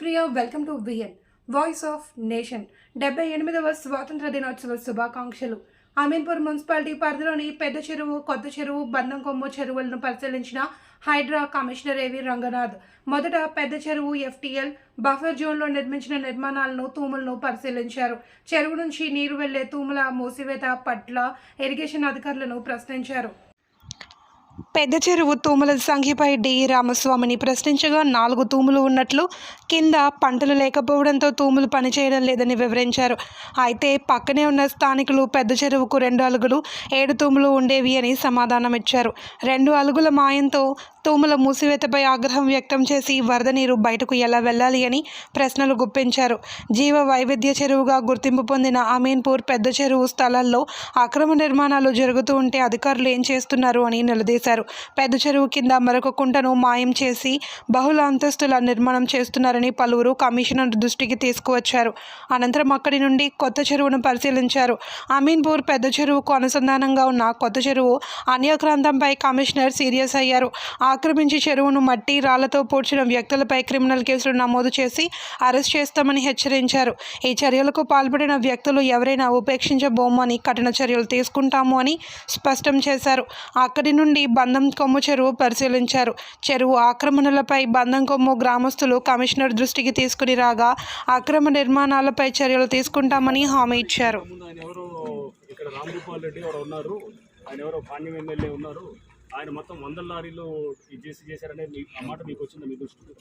Priya welcome to V N voice of nation డెబ్బై ఎనిమిదవ స్వాతంత్ర దినోత్సవ శుభాకాంక్షలు. అమీన్పూర్ మున్సిపాలిటీ పరిధిలోని పెద్ద చెరువు కొత్త చెరువు బంధం కొమ్ము చెరువులను పరిశీలించిన హైడ్రా కమిషనర్ ఏవి రంగనాథ్. మొదట పెద్ద చెరువు ఎఫ్టీఎల్ బఫర్ జోన్లో నిర్మించిన నిర్మాణాలను తూములను పరిశీలించారు. చెరువు నుంచి నీరు వెళ్ళే తూముల మూసివేత పట్ల ఇరిగేషన్ అధికారులను ప్రశ్నించారు. పెద్ద చెరువు తూముల సంఘిపై డి. రామస్వామిని ప్రశ్నించగా నాలుగు తూములు ఉన్నట్లు కింద పంటలు లేకపోవడంతో తూములు పనిచేయడం లేదని వివరించారు. అయితే పక్కనే ఉన్న స్థానికులు పెద్ద చెరువుకు రెండు అలుగులు ఏడు తూములు ఉండేవి అని సమాధానం ఇచ్చారు రెండు అలుగుల మాయంతో తూముల మూసివేతపై ఆగ్రహం వ్యక్తం చేసి వరద నీరు బయటకు ఎలా వెళ్ళాలి అని ప్రశ్నలు గుప్పించారు. జీవ వైవిధ్య చెరువుగా గుర్తింపు పొందిన అమీన్పూర్ పెద్ద చెరువు స్థలాల్లో అక్రమ నిర్మాణాలు జరుగుతూ ఉంటే అధికారులు ఏం చేస్తున్నారు అని నిలదీశారు. పెద్ద చెరువు కింద మరొక కుంటను మాయం చేసి బహుళ అంతస్తుల నిర్మాణం చేస్తున్నారని పలువురు కమిషనర్ దృష్టికి తీసుకువచ్చారు. అనంతరం అక్కడి నుండి కొత్త చెరువును పరిశీలించారు. అమీన్పూర్ పెద్ద చెరువుకు అనుసంధానంగా ఉన్న కొత్త చెరువు అన్యాక్రాంతంపై కమిషనర్ సీరియస్ అయ్యారు. ఆక్రమించి చెరువును మట్టి రాళ్ళతో పూడ్చిన వ్యక్తులపై క్రిమినల్ కేసులు నమోదు చేసి అరెస్ట్ చేస్తామని హెచ్చరించారు. ఈ చర్యలకు పాల్పడిన వ్యక్తులు ఎవరైనా ఉపేక్షించబోమని కఠిన చర్యలు తీసుకుంటాము అని స్పష్టం చేశారు. అక్కడి నుండి బంధం కొమ్ము చెరువు పరిశీలించారు. చెరువు ఆక్రమణలపై బంధం కొమ్ము గ్రామస్తులు కమిషనర్ దృష్టికి తీసుకుని రాగా అక్రమ నిర్మాణాలపై చర్యలు తీసుకుంటామని హామీ ఇచ్చారు. ఆయన ఇక్కడ రామ్ రెడ్డి ఎవరో ఉన్నారు. ఆయన ఎవరో పాండ్యం ఎమ్మెల్యే ఉన్నారు. ఆయన మొత్తం వందల లారీలు ఇది చేసి చేశారనే మీ ఆ మాట మీకు వచ్చిందా మీ దృష్టికి?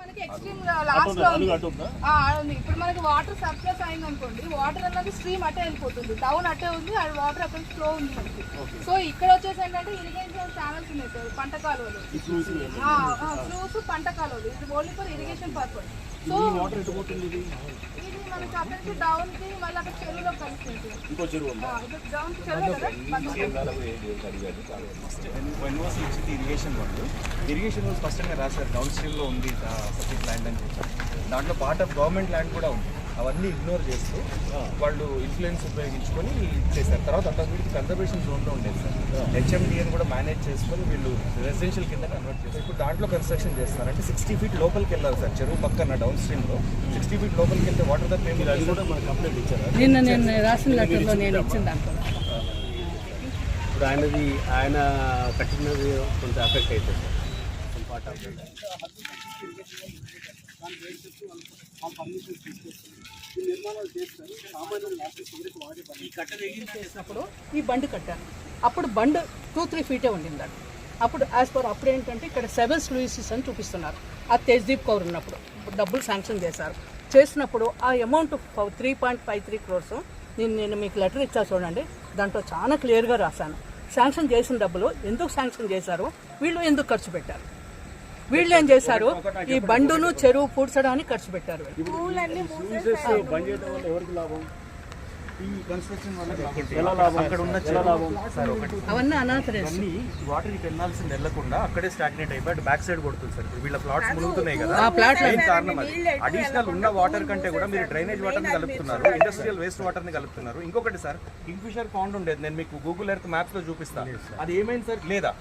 మనకి ఎక్స్ట్రీమ్ అటు లాస్ట్? లో ఉంది? అటు. ఇప్పుడు మనకి వాటర్ సర్ప్లస్ అయింది అనుకోండి వాటర్ అన్నది స్ట్రీమ్ అట్టే వెళ్ళిపోతుంది. డౌన్ అట్టే ఉంది అది వాటర్ అక్కడ ఫ్లో ఉంది మనకి. సో ఇక్కడ వచ్చేసి ఏంటంటే ఇరిగేషన్ ఛానల్స్ ఉన్నాయి సార్ పంట కాలువలు. ఫ్లూస్ పంట కాలువలు. ఇది only for irrigation purpose so water ఎటు పోతుంది ఇది? ఇది మనకి అక్కడ నుంచి డౌన్కి మళ్ళీ అక్కడ చెరువులో కలుస్తుంది ఇంకో చెరువు ఉందా? డౌన్ చెరువు కదా? బంగారం. వన్ వాస్ ఇచ్చింది ఇరిగేషన్ వాళ్ళు ఇరిగేషన్ వాళ్ళు స్పష్టంగా రాశారు. డౌన్ స్ట్రీమ్లో ఉంది సబ్జెక్ట్ ల్యాండ్ అని చెప్పి దాంట్లో పార్ట్ ఆఫ్ గవర్నమెంట్ ల్యాండ్ కూడా ఉంది. అవన్నీ ఇగ్నోర్ చేస్తూ వాళ్ళు ఇన్ఫ్లుయెన్స్ ఉపయోగించుకొని చేశారు. తర్వాత అంత కన్జర్వేషన్ జోన్లో ఉండేది సార్. హెచ్ఎండిఎన్ కూడా మేనేజ్ చేసుకొని వీళ్ళు రెసిడెన్షియల్ కింద కన్వర్ట్ చేస్తారు ఇప్పుడు దాంట్లో కన్స్ట్రక్షన్ చేస్తారు. అంటే సిక్స్టీ ఫీట్ లోపలికి వెళ్ళాలి సార్. చెరువు పక్కన డౌన్ స్ట్రీమ్లో సిక్స్టీ ఫీట్ లోపలికి వెళ్తే వాటర్ కూడా మనకు కంప్లైంట్ ఇచ్చారా? నిన్న నేను రాసిన లెటర్లో నేను ఇచ్చిన దాంట్లో. ఇప్పుడు ఆయనది ఆయన కట్టినది కొంత ఎఫెక్ట్ అవుతుంది సార్. చేసినప్పుడు ఈ బండ్ కట్టాను అప్పుడు బండ్ టూ త్రీ ఫీటే ఉండిందండి. అప్పుడు యాజ్ పర్ అప్పుడు ఏంటంటే ఇక్కడ సెవెన్ స్లూయిసెస్ అని చూపిస్తున్నారు. ఆ తేజ్దీప్ కౌర్ ఉన్నప్పుడు. ఇప్పుడు డబ్బులు శాంక్షన్ చేశారు. చేసినప్పుడు ఆ amount three point five three crores నేను నేను మీకు లెటర్ ఇచ్చా చూడండి. దాంట్లో చాలా క్లియర్గా రాశాను. శాంక్షన్ చేసిన డబ్బులు ఎందుకు శాంక్షన్ చేశారు? వీళ్ళు ఎందుకు ఖర్చు పెట్టారు? వీళ్ళు ఏం చేశారు? ఈ బండును చెరువు పూడ్చడానికి ఖర్చు పెట్టారు. వీళ్ళు. యూజెస్ బంద్ చేయడం వల్ల ఎవరికి లాభం? ఈ కన్స్ట్రక్షన్ వల్ల ఎలా లాభం? అక్కడ ఉన్న ఎలా లాభం? సార్ ఒకటి. అవన్నీ అనాథరేస్. వాటర్ ఇటు వెళ్ళాల్సింది వెళ్ళకుండా అక్కడే స్టాగ్నేట్ అయిపోయి బ్యాక్ సైడ్ కొడుతుంది సార్. ఇప్పుడు వీళ్ళ ప్లాట్స్ మునుగుతున్నాయి కదా. ఆ ప్లాట్ కారణం అది? అడిషనల్ ఉన్న వాటర్ కంటే కూడా మీరు డ్రైనేజ్ వాటర్ని కలుపుతున్నారు. ఇండస్ట్రియల్ వేస్ట్ వాటర్ని కలుపుతున్నారు. ఇంకొకటి సార్ కింగ్ఫిషర్ పౌండ్ ఉండేది. నేను మీకు గూగుల్ ఎర్త్ మ్యాప్స్లో చూపిస్తాను అది ఏమైంది సార్? లేదా?